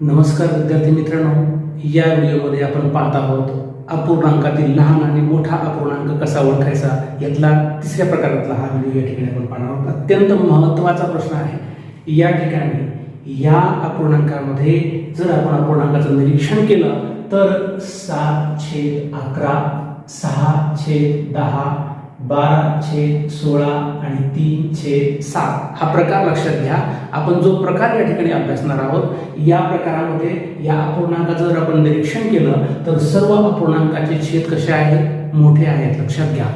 नमस्कार विद्यार्थी मित्रांनो या व्हिडिओमध्ये आपण पाहत आहोत अपूर्णांकातील लहान आणि मोठा अपूर्णांक कसा ओळखायचा यातला तिसऱ्या प्रकारातला हा व्हिडिओ या ठिकाणी आपण पाहणार आहोत. अत्यंत महत्त्वाचा प्रश्न आहे. या ठिकाणी या अपूर्णांकामध्ये जर आपण अपूर्णांकाचं निरीक्षण केलं तर सात छेद अकरा सहा छेद दहा बारा छेद सोळा आणि तीन छेद सात. हा प्रकार लक्षात घ्या. आपण जो प्रकार या ठिकाणी अभ्यासणार आहोत या प्रकारामध्ये या अपूर्णांकाचं जर आपण निरीक्षण केलं तर सर्व अपूर्णांकाचे छेद कसे आहेत? मोठे आहेत. लक्षात घ्या.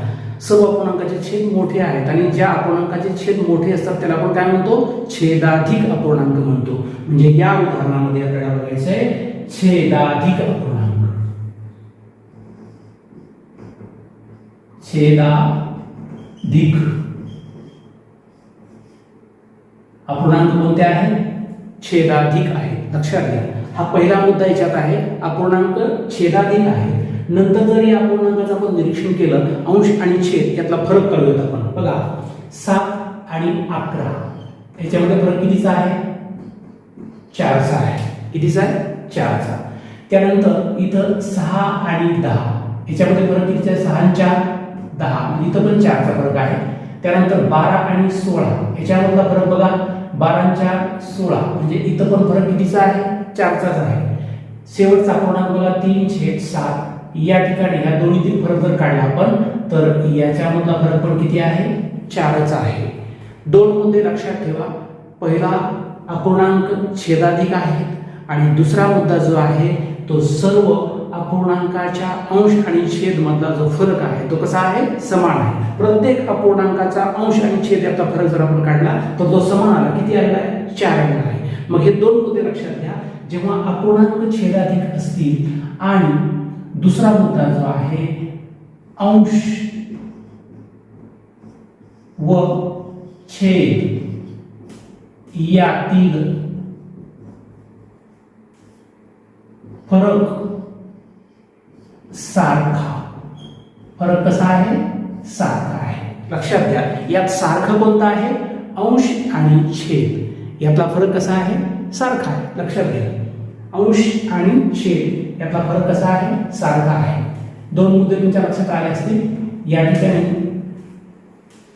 सर्व अपूर्णांकाचे छेद मोठे आहेत आणि ज्या अपूर्णांकाचे छेद मोठे असतात त्याला आपण काय म्हणतो? छेदाधिक अपूर्णांक म्हणतो. म्हणजे या उदाहरणामध्ये आपल्याला बघायचं आहे छेदाधिक अपूर्णांक. छेदा छेदाधिक अपूर्णांक कोणते आहे? छेदाधिक आहे. लक्षात घ्या. हा पहिला मुद्दा याच्यात आहे. अपूर्णांक छेदाधिक आहे. नंतर जर या अपूर्णांकाचं आपण निरीक्षण केलं अंश आणि छेद यातला फरक कळूयात आपण. बघा सात आणि अकरा. याच्यामध्ये फरक कितीचा आहे? चारचा आहे. कितीचा आहे? चारचा. त्यानंतर इथं सहा आणि दहा. याच्यामध्ये फरक कितीचा आहे? सहा आणि चार. दहा. म्हणजे इथं पण चारचा फरक आहे. त्यानंतर बारा आणि सोळा. याच्यामधला फरक बघा. बारांच्या सोळा. म्हणजे इथं पण फरक कितीचा आहे? चारचाच आहे. शेवटचा पूर्णांक बघा. तीन छेद सात. या ठिकाणी ह्या दोन्हीतील फरक जर काढला आपण तर याच्यामधला फरक पण किती आहे? चारच आहे. दोन मुद्दे लक्षात ठेवा. पहिला अपूर्णांक छेदाधिक आहे आणि दुसरा मुद्दा जो आहे तो सर्व अपूर्णांकाच्या अंश आणि छेद मधला जो फरक आहे तो कसा आहे? समान आहे. प्रत्येक अपूर्णांकाचा अंश आणि छेद याचा फरक जर आपण काढला तर तो समान आला किती आलेला आहे? चार आलेला आहे. मग हे दोन मुद्दे लक्षात घ्या. जेव्हा अपूर्णांक छेदाधिक असतील आणि दुसरा मुद्दा जो आहे अंश व छेद यातील फरक सारखा। फरक कसा आहे? सारखा आहे. लक्षात घ्या, यात सारखं कोणतं आहे? अंश आणि छेद. यातला फरक कसा आहे? सारखा आहे. लक्षात घ्या. अंश आणि छेद, यातला फरक कसा आहे? सारखा आहे. दोन मुद्दे तुमच्या लक्षात आले असतील. या ठिकाणी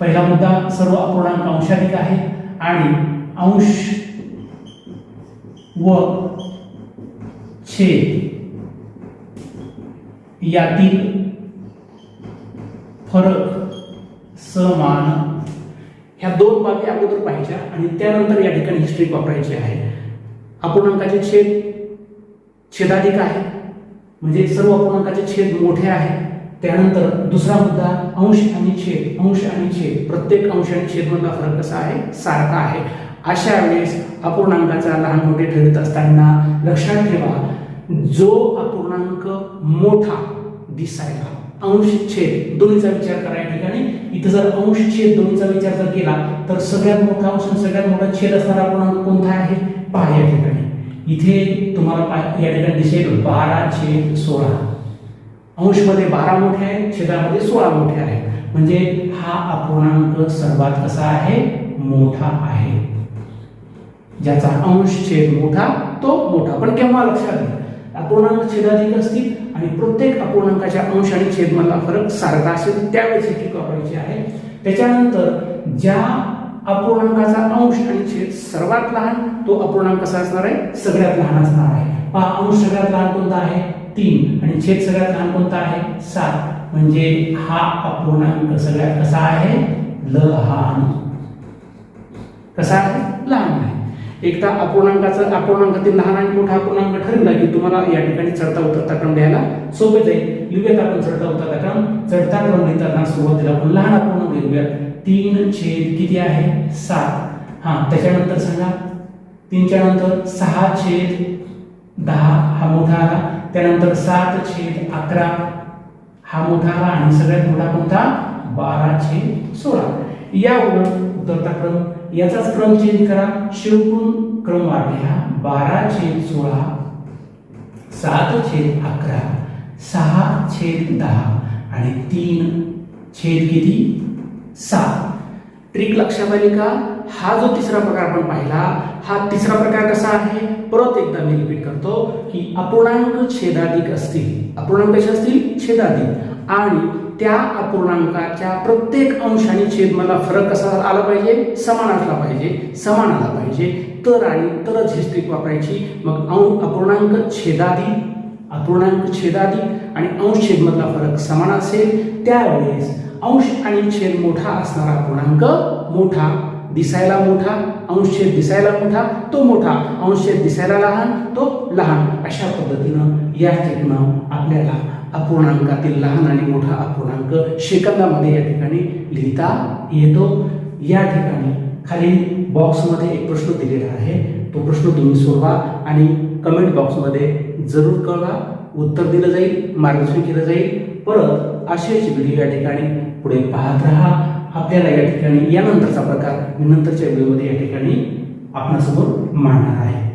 पहिला मुद्दा सर्व अपूर्णांक अंशाधिक आहे आणि अंश व छेद यातील फरक समान ह्या दोन बाबी अगोदर पाहिजे आणि त्यानंतर या ठिकाणी हिस्ट्री वापरायची आहे. अपूर्णांकाचे छेद छेदाधिक आहे. म्हणजे सर्व अपूर्णांकाचे छेद मोठे आहे. त्यानंतर दुसरा मुद्दा अंश आणि छेद अंश आणि छेद. प्रत्येक अंश आणि छेदमधला फरक कसा आहे? सारखा आहे. अशा वेळेस अपूर्णांकाचा लहान मोठे ठरत असताना लक्षात ठेवा जो अपूर्णांक मोठा दिसायला. अंश छेद दोन्हीचा विचार करा या ठिकाणी. इथं जर अंश छेद दोन्हीचा विचार जर केला तर सगळ्यात मोठा अंश सगळ्यात मोठा छेद असणारा अपूर्णांक कोणता आहे? पहा या ठिकाणी. इथे तुम्हाला पहा- या ठिकाणी दिसेल बारा छेद सोळा. अंशमध्ये बारा मोठे आहे छेदामध्ये सोळा मोठे आहे म्हणजे हा अपूर्णांक सर्वात कसा आहे? मोठा आहे. ज्याचा अंश छेद मोठा तो मोठा. पण केव्हा लक्षात घ्या. अपूर्णांक छेदाधिक असतील आणि प्रत्येक अपूर्णांकाच्या अंश आणि छेदमधला फरक सारखा असेल त्यावेळेस ही ट्रिक वापरायची आहे. त्याच्यानंतर ज्या अपूर्णांकाचा अंश आणि छेद सर्वात लहान तो अपूर्णांक कसा असणार आहे? सगळ्यात लहान असणार आहे. पहा अंश सगळ्यात लहान कोणता आहे? तीन. आणि छेद सगळ्यात लहान कोणता आहे? सात. म्हणजे हा अपूर्णांक सगळ्यात कसा आहे? लहान. कसा आहे? लहान आहे. एकदा अपूर्णांकाचा अपूर्णांकातील लहान आणि मोठा अपूर्णांक ठरला की तुम्हाला या ठिकाणी चढता उतरता क्रम द्यायला सोपे जाईल. लिहूयात आपण चढता उतरता क्रम. चढता क्रम लिहिताना सुरुवातीला आपण लहान अपूर्णांक लिहूयात. तीन छेद किती आहे? सात. हा त्याच्यानंतर सांगा. तीनच्या नंतर सहा छेद दहा हा मोठा आला. त्यानंतर सात छेद अकरा हा मोठा आला. आणि सगळ्यात मोठा कोणता? बारा छेद सोळा. या उलट उतरता क्रम. याचाच क्रम चेंज करा. शेवटून क्रम वाढल्या बारा छेद सोळा. सात छेद अकरा. सहा छेद दहा. आणि तीन छेद किती? सात. ट्रिक लक्षात आली का? हा जो तिसरा प्रकार आपण पाहिला हा तिसरा प्रकार कसा आहे? परत एकदा मी रिपीट करतो की अपूर्णांक छेदाधिक असतील. अपूर्णांक कसे असतील? छेदाधिक. आणि त्या अपूर्णांकाच्या प्रत्येक अंशाने छेद मला फरक कसा आला पाहिजे? समान असला पाहिजे. समान आला पाहिजे. तर आणि तरच ही स्ट्रिक वापरायची. मग अं- अपूर्णांक छेदादी अपूर्णांक छेदादी आणि अंश छेदमधला फरक समान असेल. त्यावेळेस अंश आणि छेद मोठा असणारा अपूर्णांक मोठा दिसायला मोठा अंशछेद दिसायला मोठा तो मोठा अंशछेद दिसायला लहान तो लहान. अशा पद्धतीनं या ठिकाणं आपल्याला अपूर्णांकातील लहान आणि मोठा अपूर्णांक. सेकंदामध्ये या ठिकाणी लिहिता येतो. या ठिकाणी खाली बॉक्समध्ये एक प्रश्न दिलेला आहे. तो प्रश्न तुम्ही सोडवा आणि कमेंट बॉक्समध्ये जरूर कळवा. उत्तर दिलं जाईल मार्गदर्शन केलं जाईल. परत असेच व्हिडिओ या ठिकाणी पुढे पाहत राहा. आपल्याला या ठिकाणी यानंतरचा प्रकार मी नंतरच्या व्हिडिओमध्ये या ठिकाणी आपणासमोर मांडणार आहे.